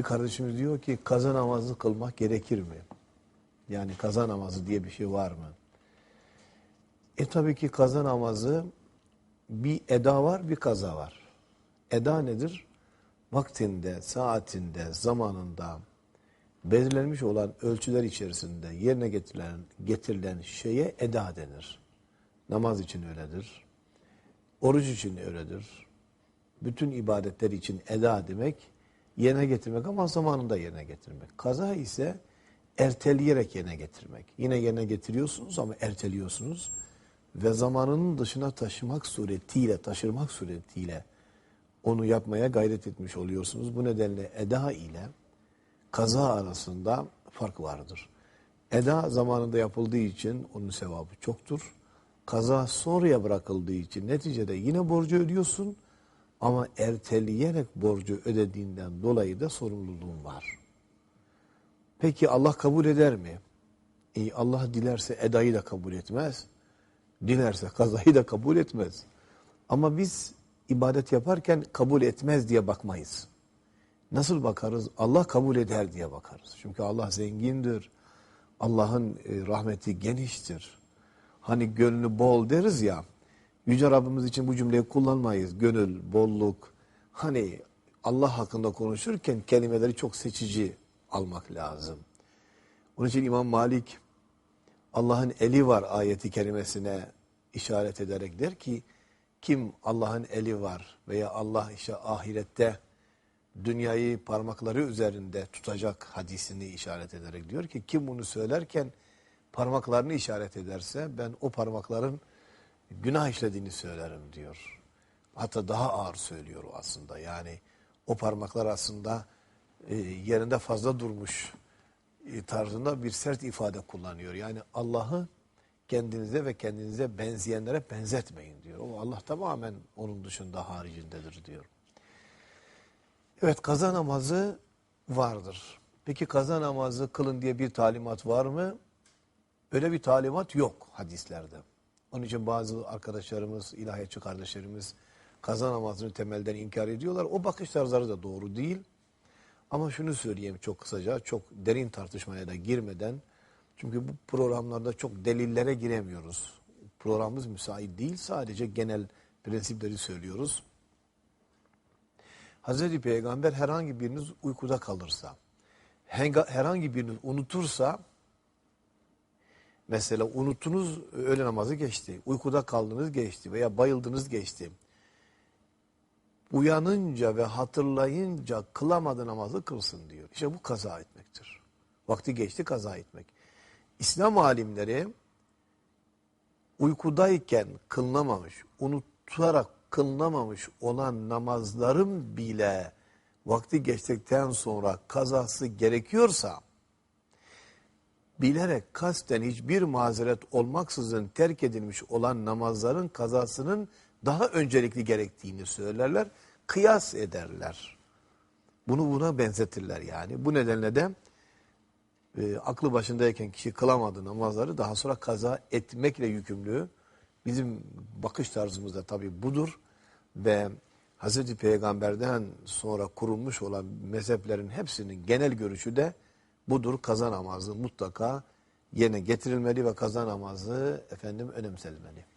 Bir kardeşimiz diyor ki kaza namazı kılmak gerekir mi? Yani kaza namazı diye bir şey var mı? E tabii ki kaza namazı bir eda var bir kaza var. Eda nedir? Vaktinde, saatinde, zamanında belirlenmiş olan ölçüler içerisinde yerine getirilen, getirilen şeye eda denir. Namaz için öyledir. Oruç için öyledir. Bütün ibadetler için eda demek yerine getirmek ama zamanında yerine getirmek. Kaza ise erteleyerek yerine getirmek. Yine yerine getiriyorsunuz ama erteliyorsunuz ve zamanının dışına taşımak suretiyle, taşırmak suretiyle onu yapmaya gayret etmiş oluyorsunuz. Bu nedenle eda ile kaza arasında fark vardır. Eda zamanında yapıldığı için onun sevabı çoktur. Kaza sonraya bırakıldığı için neticede yine borcu ödüyorsun ama erteleyerek borcu ödediğinden dolayı da sorumluluğun var. Peki Allah kabul eder mi? E Allah dilerse edayı da kabul etmez. Dilerse kazayı da kabul etmez. Ama biz ibadet yaparken kabul etmez diye bakmayız. Nasıl bakarız? Allah kabul eder diye bakarız. Çünkü Allah zengindir. Allah'ın e, rahmeti geniştir. Hani gönlü bol deriz ya. Yüce Rabbimiz için bu cümleyi kullanmayız. Gönül, bolluk. Hani Allah hakkında konuşurken kelimeleri çok seçici almak lazım. Onun için İmam Malik Allah'ın eli var ayeti kerimesine işaret ederek der ki kim Allah'ın eli var veya Allah işte ahirette dünyayı parmakları üzerinde tutacak hadisini işaret ederek diyor ki kim bunu söylerken parmaklarını işaret ederse ben o parmakların günah işlediğini söylerim diyor. Hatta daha ağır söylüyor aslında. Yani o parmaklar aslında e, yerinde fazla durmuş e, tarzında bir sert ifade kullanıyor. Yani Allah'ı kendinize ve kendinize benzeyenlere benzetmeyin diyor. O Allah tamamen onun dışında haricindedir diyor. Evet kaza namazı vardır. Peki kaza namazı kılın diye bir talimat var mı? Öyle bir talimat yok hadislerde. Onun için bazı arkadaşlarımız, ilahiyatçı kardeşlerimiz kaza namazını temelden inkar ediyorlar. O bakış tarzları da doğru değil. Ama şunu söyleyeyim çok kısaca, çok derin tartışmaya da girmeden. Çünkü bu programlarda çok delillere giremiyoruz. Programımız müsait değil, sadece genel prensipleri söylüyoruz. Hazreti Peygamber herhangi biriniz uykuda kalırsa, herhangi biriniz unutursa, mesela unutunuz öğle namazı geçti, uykuda kaldınız geçti veya bayıldınız geçti. Uyanınca ve hatırlayınca kılamadı namazı kılsın diyor. İşte bu kaza etmektir. Vakti geçti kaza etmek. İslam alimleri uykudayken kılınamamış, unutarak kılınamamış olan namazların bile vakti geçtikten sonra kazası gerekiyorsa bilerek kasten hiçbir mazeret olmaksızın terk edilmiş olan namazların kazasının daha öncelikli gerektiğini söylerler, kıyas ederler. Bunu buna benzetirler yani. Bu nedenle de e, aklı başındayken kişi kılamadığı namazları daha sonra kaza etmekle yükümlü. Bizim bakış tarzımız da tabii budur ve Hazreti Peygamber'den sonra kurulmuş olan mezheplerin hepsinin genel görüşü de budur. Kaza namazı mutlaka yerine getirilmeli ve kaza namazı efendim önemsenmeli.